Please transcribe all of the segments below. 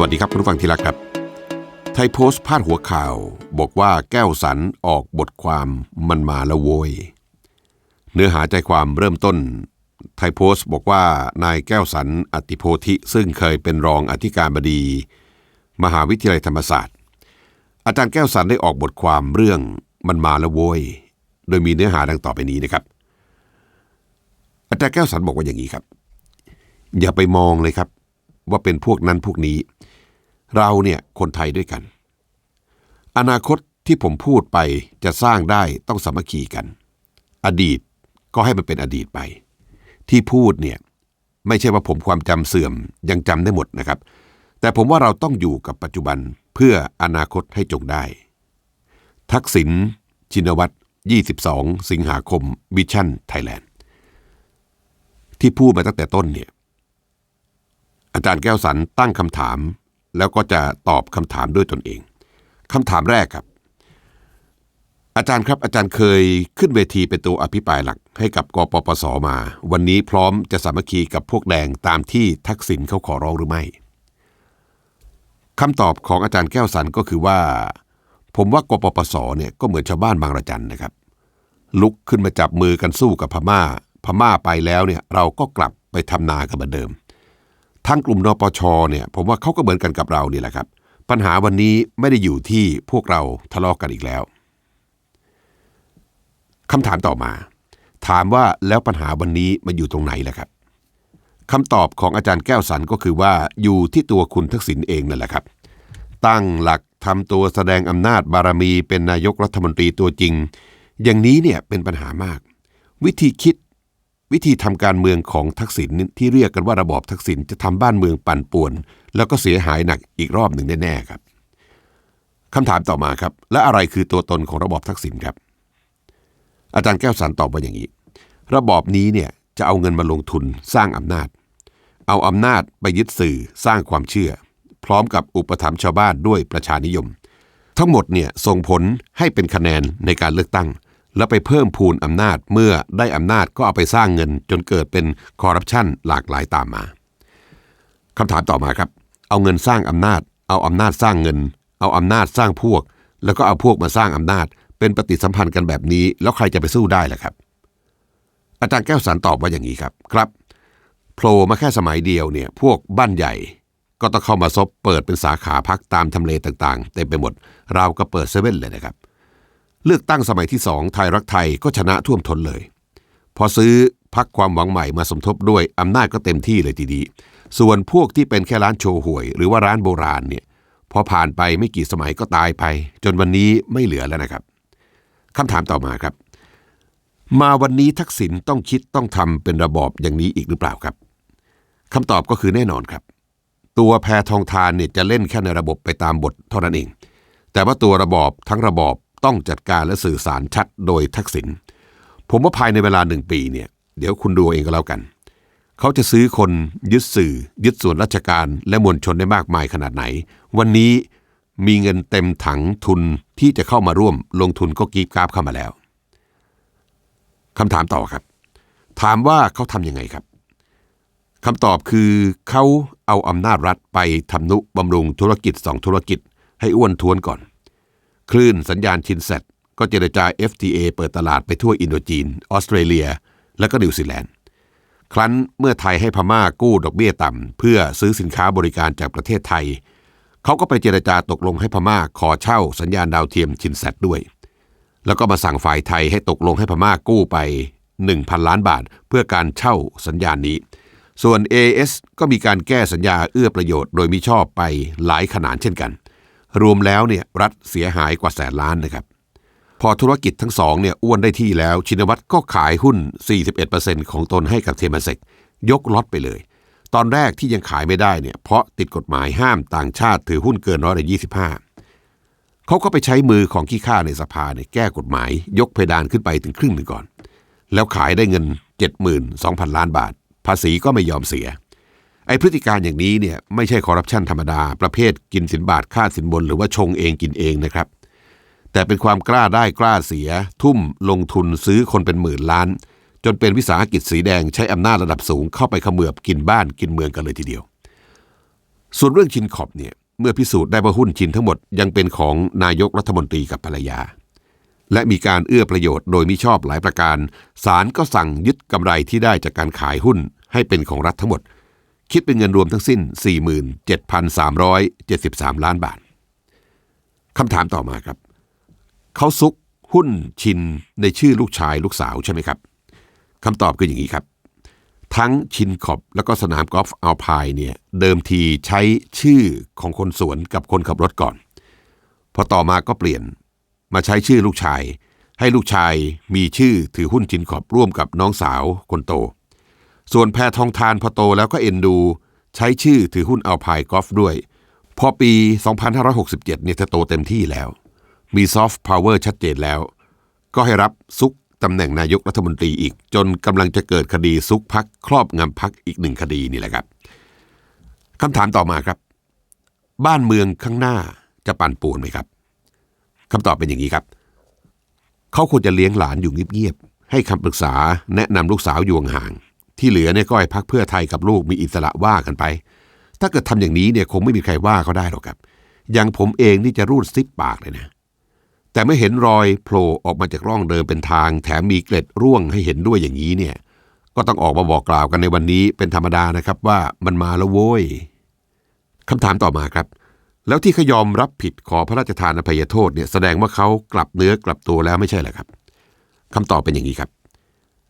วัสดีครับคุณผู้ฟังที่รักครับ ไทยโพสต์พาดหัวข่าว บอกว่าแก้วสันออกบทความมันมาล้วโวย เนื้อหาใจความเริ่มต้น ไทยโพสต์บอกว่านายแก้วสันอติโพธิซึ่งเคยเป็นรองอธิการบดี มหาวิทยาลัยธรรมศาสตร์ อาจารย์แก้วสันได้ออกบทความเรื่องมันมาล้วโวย โดยมีเนื้อหาดังต่อไปนี้นะครับ อาจารย์แก้วสันบอกว่าอย่างนี้ครับ อย่าไปมองเลยครับว่าเป็นพวกนั้นพวกนี้ เราเนี่ยคนไทยด้วยกัน อนาคตที่ผมพูดไปจะสร้างได้ต้องสามัคคีกัน อดีตก็ให้มันเป็นอดีตไป ที่พูดเนี่ยไม่ใช่ว่าผมความจำเสื่อมยังจำได้หมดนะครับ แต่ผมว่าเราต้องอยู่กับปัจจุบันเพื่ออนาคตให้จงได้ ทักษิณชินวัตร 22 สิงหาคมวิชั่นไทยแลนด์ ที่พูดมาตั้งแต่ต้นเนี่ยอาจารย์แก้วสันตั้งคำถาม แล้วก็จะตอบคำถามด้วยตนเองคำถามแรกครับ อาจารย์ครับอาจารย์เคยขึ้นเวทีเป็นตัวอภิปรายหลักให้กับกปปสมา วันนี้พร้อมจะสามัคคีกับพวกแดงตามที่ทักษิณเขาขอร้องหรือไม่คำตอบของอาจารย์แก้วสันก็คือว่า ผมว่ากปปสเนี่ยก็เหมือนชาวบ้านบางระจันนะครับ ลุกขึ้นมาจับมือกันสู้กับพม่า พม่าไปแล้วเนี่ยเราก็กลับไปทำนากันเหมือนเดิม ทั้งกลุ่มนปชเนี่ยผมว่าเขาก็เหมือนกันกับเรานี่แหละครับ ปัญหาวันนี้ไม่ได้อยู่ที่พวกเราทะเลาะกกันอีกแล้วคำถามต่อมา ถามว่าแล้วปัญหาวันนี้มันอยู่ตรงไหนล่ะครับคำตอบของอาจารย์แก้วสันก็คือว่าอยู่ที่ตัวคุณทักษิณเองนั่นแหละครับ ตั้งหลักทำตัวแสดงอำนาจบารมีเป็นนายกรัฐมนตรีตัวจริง อย่างนี้เนี่ยเป็นปัญหามาก วิธีคิด วิธีทำการเมืองของทักษิณที่เรียกกันว่าระบอบทักษิณจะทำบ้านเมืองปั่นป่วน แล้วก็เสียหายหนักอีกรอบหนึ่งแน่ๆครับคำถามต่อมาครับ และอะไรคือตัวตนของระบอบทักษิณครับ อาจารย์แก้วสันตอบว่าอย่างนี้ ระบอบนี้เนี่ยจะเอาเงินมาลงทุนสร้างอำนาจ เอาอำนาจไปยึดสื่อสร้างความเชื่อ พร้อมกับอุปถัมภ์ชาวบ้านด้วยประชานิยม ทั้งหมดเนี่ยส่งผลให้เป็นคะแนนในการเลือกตั้ง แล้วไปเพิ่มพูนอำนาจเมื่อได้อำนาจก็เอาไปสร้างเงิน จนเกิดเป็นคอร์รัปชันหลากหลายตามมาคำถามต่อมาครับ เอาเงินสร้างอำนาจ เอาอำนาจสร้างเงิน เอาอำนาจสร้างพวก แล้วก็เอาพวกมาสร้างอำนาจ เป็นปฏิสัมพันธ์กันแบบนี้ แล้วใครจะไปสู้ได้ล่ะครับ อาจารย์แก้วสันตอบว่าอย่างนี้ครับครับโผล่มาแค่สมัยเดียวเนี่ยพวกบ้านใหญ่ก็ต้องเข้ามาซบเปิดเป็นสาขาพักตามทำเลต่างๆ เต็มไปหมด เราก็เปิดเซเว่นเลยนะครับ เลือกตั้งสมัยที่สองไทยรักไทยก็ชนะท่วมท้นเลย พอซื้อพักความหวังใหม่มาสมทบด้วยอำนาจก็เต็มที่เลยทีดีส่วนพวกที่เป็นแค่ร้านโชว์หวย หรือว่าร้านโบราณเนี่ยพอผ่านไปไม่กี่สมัยก็ตายไป จนวันนี้ไม่เหลือแล้วนะครับคำถามต่อมาครับ มาวันนี้ทักษิณต้องคิดต้องทำเป็นระบอบอย่างนี้อีกหรือเปล่าครับคำตอบก็คือแน่นอนครับ ตัวแพรทองทานเนี่ยจะเล่นแค่ในระบบไปตามบทเท่านั้นเอง แต่ว่าตัวระบอบทั้งระบอบ ต้องจัดการและสื่อสารชัดโดยทักษิณผมว่าภายในเวลาหนึ่งปีเนี่ยเดี๋ยวคุณดูเองก็แล้วกัน เขาจะซื้อคนยึดสื่อ ยึดส่วนราชการและมวลชนได้มากมายขนาดไหน วันนี้มีเงินเต็มถังทุนที่จะเข้ามาร่วมลงทุนก็กีบกราบเข้ามาแล้วคำถามต่อครับ ถามว่าเขาทำยังไงครับคำตอบคือเขาเอาอำนาจรัฐไปทำนุบำรุงธุรกิจสองธุรกิจ ให้อ้วนท้วนก่อน คลื่นสัญญาณชินเซ็ตก็เจรจา FTA เปิดตลาดไปทั่วอินโดจีน ออสเตรเลีย และก็นิวซีแลนด์ ครั้นเมื่อไทยให้พม่ากู้ดอกเบี้ยต่ำ เพื่อซื้อสินค้าบริการจากประเทศไทย เขาก็ไปเจรจาตกลงให้พม่าขอเช่าสัญญาณดาวเทียมชินเซ็ตด้วย แล้วก็มาสั่งฝ่ายไทยให้ตกลงให้พม่ากู้ไป 1,000 ล้านบาท เพื่อการเช่าสัญญาณนี้ ส่วน AS ก็มีการแก้สัญญาเอื้อประโยชน์โดยมิชอบไปหลายขนาดเช่นกัน รวมแล้วเนี่ยรัฐเสียหายกว่าแสนล้านนะครับ พอธุรกิจทั้งสองเนี่ยอ้วนได้ที่แล้วชินวัตรก็ขายหุ้น 41%ของตนให้กับเทมาเซกยกล็อตไปเลย ตอนแรกที่ยังขายไม่ได้เนี่ยเพราะติดกฎหมายห้ามต่างชาติถือหุ้นเกินร้อยละ25เขาก็ไปใช้มือของขี้ข้าในสภาเนี่ยแก้กฎหมาย ยกเพดานขึ้นไปถึงครึ่งหนึ่งก่อน แล้วขายได้เงิน 72,000 ล้านบาท ภาษีก็ไม่ยอมเสีย ไอพฤติการอย่างนี้เนี่ยไม่ใช่คอร์รัปชันธรรมดา ประเภทกินสินบาทค่าสินบน หรือว่าชงเองกินเองนะครับ แต่เป็นความกล้าได้กล้าเสีย ทุ่มลงทุนซื้อคนเป็นหมื่นล้าน จนเป็นวิสาหกิจสีแดงใช้อำนาจระดับสูงเข้าไปเขมือบกินบ้านกินเมืองกันเลยทีเดียว ส่วนเรื่องชินขอบเนี่ยเมื่อพิสูจน์ได้ว่าหุ้นชินทั้งหมดยังเป็นของนายกรัฐมนตรีกับภรรยา และมีการเอื้อประโยชน์โดยมิชอบหลายประการศาลก็สั่งยึดกำไรที่ได้จากการขายหุ้นให้เป็นของรัฐทั้งหมด คิดเป็นเงินรวมทั้งสิ้น 47,373 ล้านบาทคำถามต่อมาครับ เขาซุกหุ้นชินในชื่อลูกชายลูกสาวใช่ไหมครับคำตอบคืออย่างนี้ครับ ทั้งชินขอบแล้วก็สนามกอล์ฟอัลพายเนี่ยเดิมทีใช้ชื่อของคนสวนกับคนขับรถก่อน พอต่อมาก็เปลี่ยนมาใช้ชื่อลูกชาย ให้ลูกชายมีชื่อถือหุ้นชินขอบร่วมกับน้องสาวคนโต ส่วนแพทองทานพอโตแล้วก็เอ็นดู ใช้ชื่อถือหุ้นเอัลพายกอล์ฟด้วย พอปี 2567 เนี่ยเธอโตเต็มที่แล้ว มีซอฟต์พาวเวอร์ชัดเจนแล้ว ก็ให้รับซุกตำแหน่งนายกรัฐมนตรีอีก จนกำลังจะเกิดคดีซุกพักครอบงำพักอีกหนึ่งคดีนี่แหละครับคำถามต่อมาครับ บ้านเมืองข้างหน้าจะปั่นป่วนไหมครับคำตอบเป็นอย่างนี้ครับ เขาควรจะเลี้ยงหลานอยู่เงียบๆให้คำปรึกษาแนะนำลูกสาวอยู่ห่าง ที่เหลือเนี่ยก็ให้พักเพื่อไทยกับลูกมีอิสระว่ากันไป ถ้าเกิดทำอย่างนี้เนี่ยคงไม่มีใครว่าเขาได้หรอกครับ อย่างผมเองนี่จะรูดซิปปากเลยนะ แต่ไม่เห็นรอยโผล่ออกมาจากร่องเดิมเป็นทาง แถมมีเกล็ดร่วงให้เห็นด้วยอย่างนี้เนี่ย ก็ต้องออกมาบอกกล่าวกันในวันนี้เป็นธรรมดานะครับว่ามันมาแล้วโว้ยคำถามต่อมาครับ แล้วที่เขายอมรับผิดขอพระราชทานอภัยโทษเนี่ยแสดงว่าเขากลับเนื้อกลับตัวแล้วไม่ใช่เหรอครับคำตอบเป็นอย่างนี้ครับ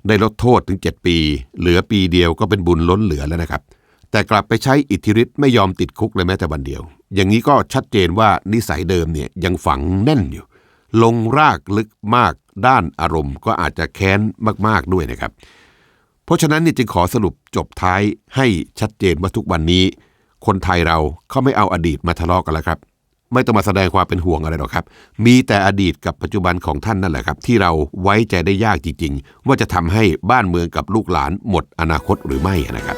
ได้ลดโทษถึง 7 ปี เหลือปีเดียวก็เป็นบุญล้นเหลือแล้วนะครับ แต่กลับไปใช้อิทธิฤทธิ์ไม่ยอมติดคุกเลยแม้แต่วันเดียว อย่างนี้ก็ชัดเจนว่านิสัยเดิมเนี่ยยังฝังแน่นอยู่ ลงรากลึกมากด้านอารมณ์ ก็อาจจะแค้นมากๆด้วยนะครับ เพราะฉะนั้นนี่จึงขอสรุปจบท้ายให้ชัดเจนว่าทุกวันนี้ คนไทยเราเขาไม่เอาอดีตมาทะเลาะกันแล้วครับ ไม่ต้องมาแสดงความเป็นห่วงอะไรหรอกครับ มีแต่อดีตกับปัจจุบันของท่านนั่นแหละครับ ที่เราไว้ใจได้ยากจริง ๆ ว่าจะทำให้บ้านเมืองกับลูกหลานหมดอนาคตหรือไม่นะครับ